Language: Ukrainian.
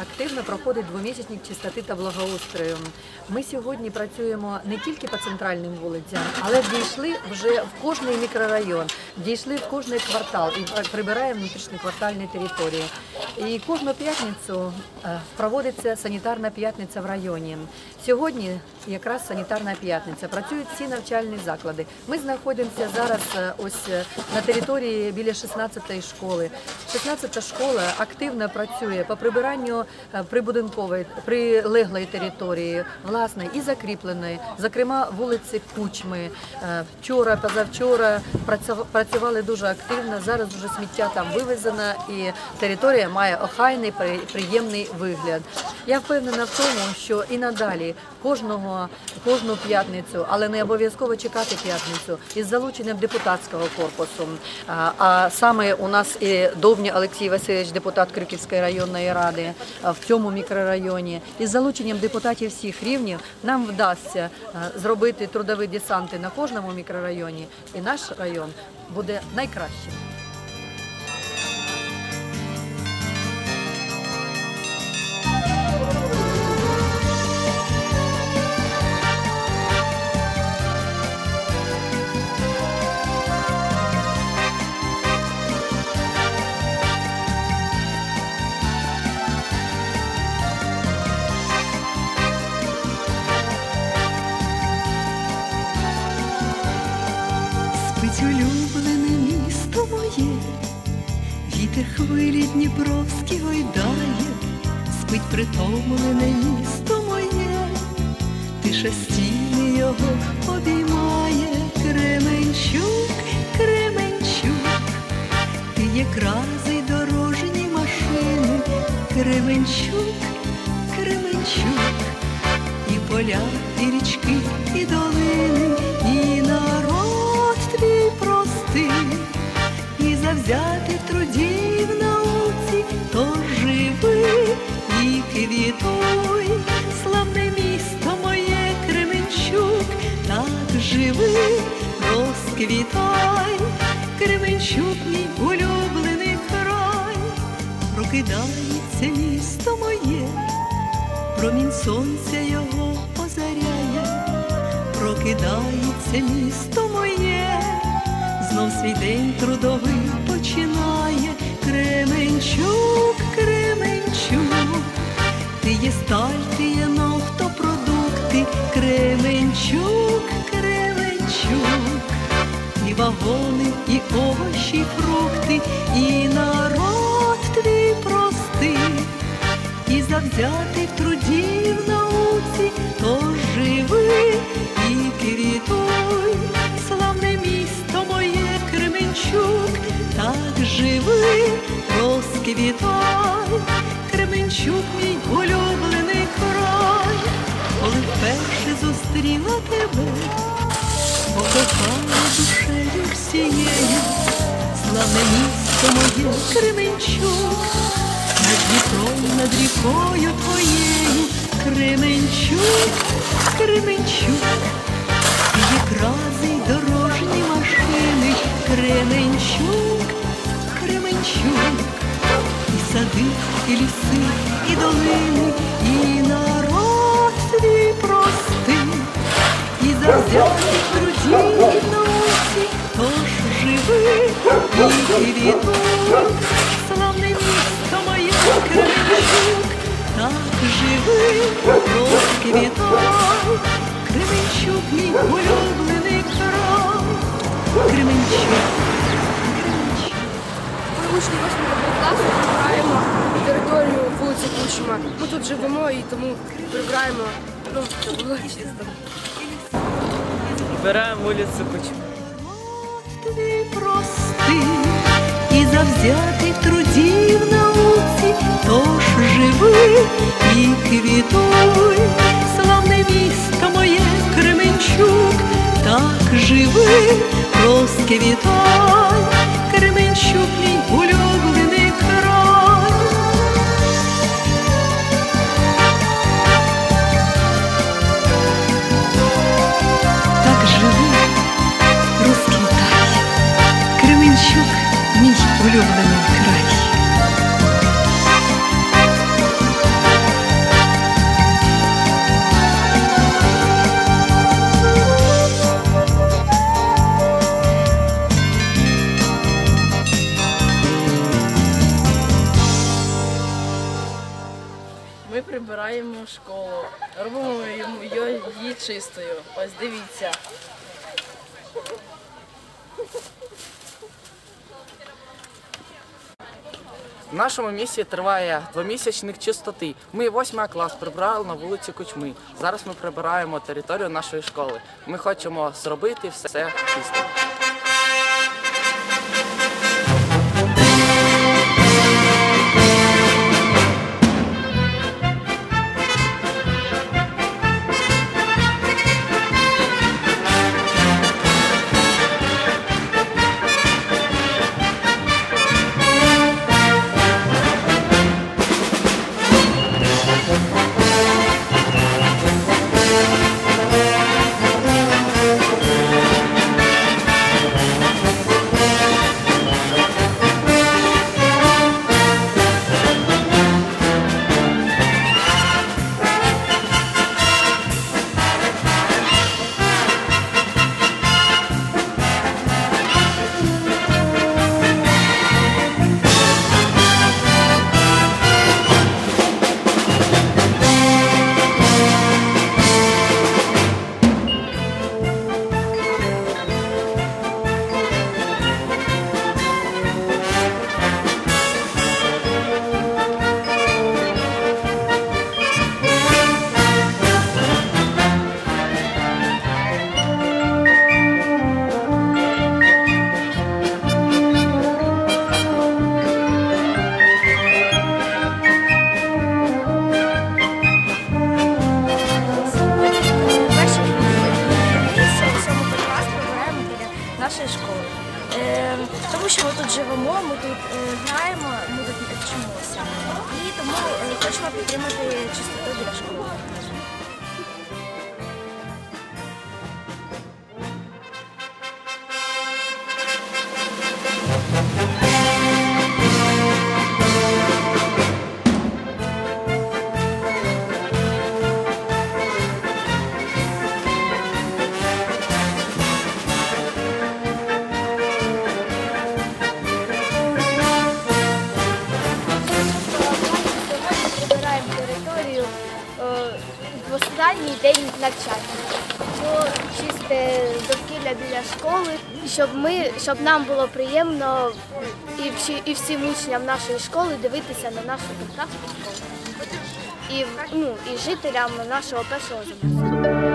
активно проходить двомісячник чистоти та благоустрою. Ми сьогодні працюємо не тільки по центральним вулицям, але дійшли вже в кожний мікрорайон, дійшли в кожний квартал і прибираємо внутрішньоквартальні території. І кожну п'ятницю е, проводиться санітарна п'ятниця в районі. Сьогодні якраз санітарна п'ятниця. Працюють всі навчальні заклади. Ми знаходимося зараз е, ось е, на території біля 16-ї школи. 16-та школа активно працює по прибиранню прибудинкової прилеглої території, власне, і закріпленої, зокрема вулиці Кучми. Вчора, позавчора працюва- працювали дуже активно. Зараз вже сміття там вивезено і територія має охайний, приємний вигляд. Я впевнена в тому, що і надалі кожного кожну п'ятницю, але не обов'язково чекати п'ятницю із залученням депутатського корпусу. А, а саме у нас і Довні Олексій Васильович, депутат Криківської районної ради в цьому мікрорайоні. Із залученням депутатів всіх рівнів нам вдасться зробити трудові десанти на кожному мікрорайоні, і наш район буде найкращим. Вітер хвилі Дніпровські гойдає, спить притомлене місто моє, тиша стіни його обіймає, Кременчук, Кременчук, ти є крази дорожні машини, Кременчук, Кременчук, і поля, і річки, і долини, і народ твій простий, і завзятий живи і квітуй, славне місто моє Кременчук, так живи, розквітай, Кременчук, мій улюблений край, прокидається місто моє. Промінь сонця його озаряє, прокидається місто моє, знов свій день трудовий починає. Кременчук, ти є сталь, ти є нафтопродукти, Кременчук, Кременчук, і вагони, і овочі, і фрукти, і народ твій простий і завзятий в труді в науці, то живи і квітуй, славне місто моє Кременчук, так живи, розквітай, Кременчук, мій улюблений край, коли вперше зустріла тебе, покохала душею всією, славне місто моє Кременчук. Над Дніпром, над рікою твоєю, Кременчук, Кременчук, і якрази й дорожні машини, Кременчук, Кременчук, сади, і ліси, і долини, і народ свій простий, і завзятий в труді і в науці, тож живи і квітуй, славне місто моє Кременчук, так живи, розквітай, Кременчук, мій улюблений Тут і тому прибираємо, ну, щоб було чисто. Убираем улицу Кучма. і завзятий в труді в науці, тож живи і квітуй, славне місто моє Кременчук, так живи, розквітай, Кременчук, чистою. Ось дивіться. В нашому місті триває двомісячник чистоти. Ми восьмий клас прибрали на вулиці Кучми. Зараз ми прибираємо територію нашої школи. Ми хочемо зробити все чисто. Ми тут живемо, ми тут е, граємо, ми тут вчимося. І тому е, хочемо підтримати чистоту біля школи. В останній день навчання. Було чисте довкілля біля школи, щоб ми, щоб нам було приємно і, всі, і всім учням нашої школи дивитися на нашу прекрасну школу. І, ну, і жителям нашого першого замку.